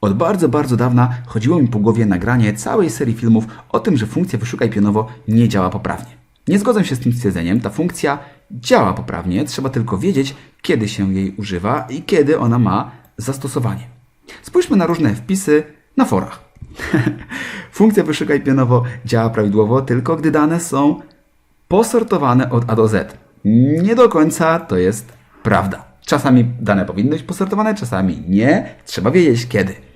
Od bardzo, bardzo dawna chodziło mi po głowie nagranie całej serii filmów o tym, że funkcja wyszukaj pionowo nie działa poprawnie. Nie zgodzę się z tym stwierdzeniem, ta funkcja działa poprawnie, trzeba tylko wiedzieć, kiedy się jej używa i kiedy ona ma zastosowanie. Spójrzmy na różne wpisy na forach. funkcja wyszukaj pionowo działa prawidłowo tylko gdy dane są posortowane od A do Z. Nie do końca to jest prawda. Czasami dane powinny być posortowane, czasami nie. Trzeba wiedzieć kiedy.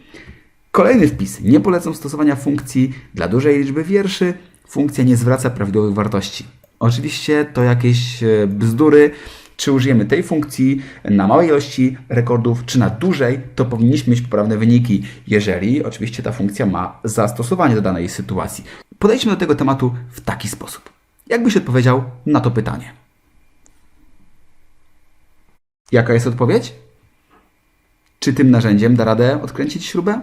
Kolejny wpis. Nie polecam stosowania funkcji dla dużej liczby wierszy. Funkcja nie zwraca prawidłowych wartości. Oczywiście to jakieś e, bzdury. Czy użyjemy tej funkcji na małej ilości rekordów, czy na dużej, to powinniśmy mieć poprawne wyniki, jeżeli oczywiście ta funkcja ma zastosowanie do danej sytuacji. Podejdźmy do tego tematu w taki sposób. Jakbyś odpowiedział na to pytanie? Jaka jest odpowiedź? Czy tym narzędziem da radę odkręcić śrubę?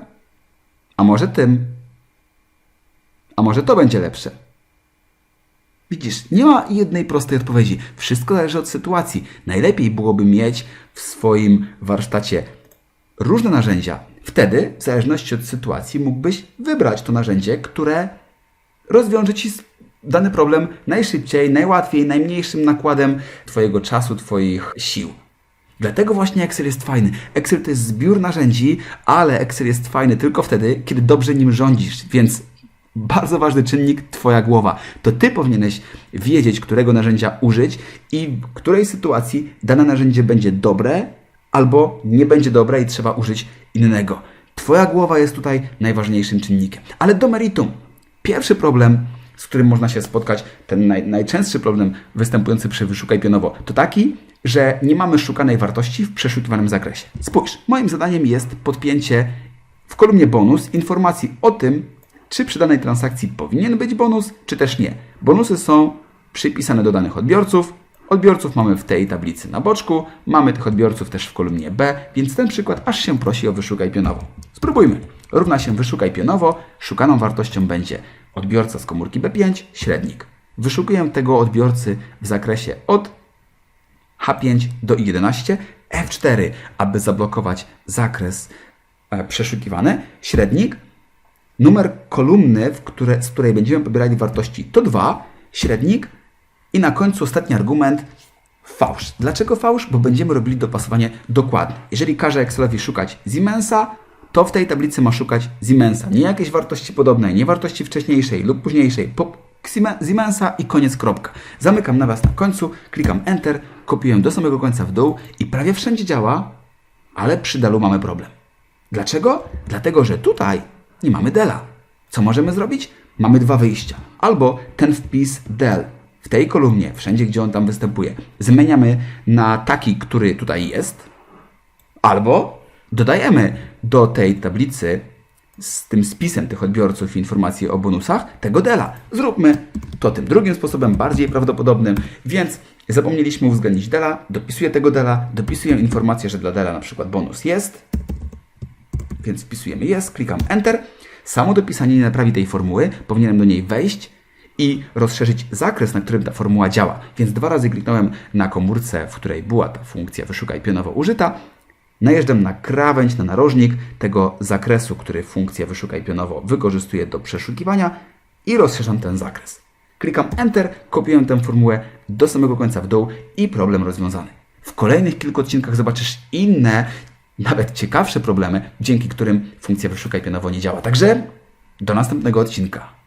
A może tym? A może to będzie lepsze? Widzisz, nie ma jednej prostej odpowiedzi. Wszystko zależy od sytuacji. Najlepiej byłoby mieć w swoim warsztacie różne narzędzia. Wtedy, w zależności od sytuacji, mógłbyś wybrać to narzędzie, które rozwiąże ci dany problem najszybciej, najłatwiej, najmniejszym nakładem Twojego czasu, Twoich sił. Dlatego właśnie Excel jest fajny. Excel to jest zbiór narzędzi, ale Excel jest fajny tylko wtedy, kiedy dobrze nim rządzisz. Więc bardzo ważny czynnik Twoja głowa. To Ty powinieneś wiedzieć, którego narzędzia użyć i w której sytuacji dane narzędzie będzie dobre albo nie będzie dobre i trzeba użyć innego. Twoja głowa jest tutaj najważniejszym czynnikiem. Ale do meritum. Pierwszy problem, z którym można się spotkać, ten naj, najczęstszy problem występujący przy wyszukaj pionowo, to taki, że nie mamy szukanej wartości w przeszukiwanym zakresie. Spójrz, moim zadaniem jest podpięcie w kolumnie bonus informacji o tym, czy przy danej transakcji powinien być bonus, czy też nie. Bonusy są przypisane do danych odbiorców. Odbiorców mamy w tej tablicy na boczku, mamy tych odbiorców też w kolumnie B, więc ten przykład aż się prosi o wyszukaj pionowo. Spróbujmy. Równa się wyszukaj pionowo, szukaną wartością będzie odbiorca z komórki B5, średnik. Wyszukuję tego odbiorcy w zakresie od H5 do I11, F4, aby zablokować zakres e, przeszukiwany, średnik, numer kolumny, które, z której będziemy pobierali wartości to 2, średnik i na końcu ostatni argument fałsz. Dlaczego fałsz? Bo będziemy robili dopasowanie dokładnie. Jeżeli każe Excelowi szukać Siemensa, to w tej tablicy ma szukać Siemensa. Nie jakiejś wartości podobnej, nie wartości wcześniejszej lub późniejszej. Po Sieme- Siemensa i koniec kropka. Zamykam nawias na końcu, klikam Enter, kopiuję do samego końca w dół i prawie wszędzie działa, ale przy delu mamy problem. Dlaczego? Dlatego, że tutaj nie mamy dela. Co możemy zrobić? Mamy dwa wyjścia. Albo ten wpis del w tej kolumnie, wszędzie gdzie on tam występuje, zmieniamy na taki, który tutaj jest, albo dodajemy do tej tablicy z tym spisem tych odbiorców informacji o bonusach tego dela. Zróbmy to tym drugim sposobem, bardziej prawdopodobnym, więc zapomnieliśmy uwzględnić dela, dopisuję tego dela, dopisuję informację, że dla dela na przykład bonus jest, więc wpisujemy jest, klikam Enter. Samo dopisanie nie naprawi tej formuły, powinienem do niej wejść i rozszerzyć zakres, na którym ta formuła działa. Więc dwa razy kliknąłem na komórce, w której była ta funkcja wyszukaj pionowo użyta. Najeżdżam na krawędź, na narożnik tego zakresu, który funkcja wyszukaj pionowo wykorzystuje do przeszukiwania i rozszerzam ten zakres. Klikam Enter, kopiuję tę formułę do samego końca w dół i problem rozwiązany. W kolejnych kilku odcinkach zobaczysz inne, nawet ciekawsze problemy, dzięki którym funkcja wyszukaj pionowo nie działa. Także do następnego odcinka.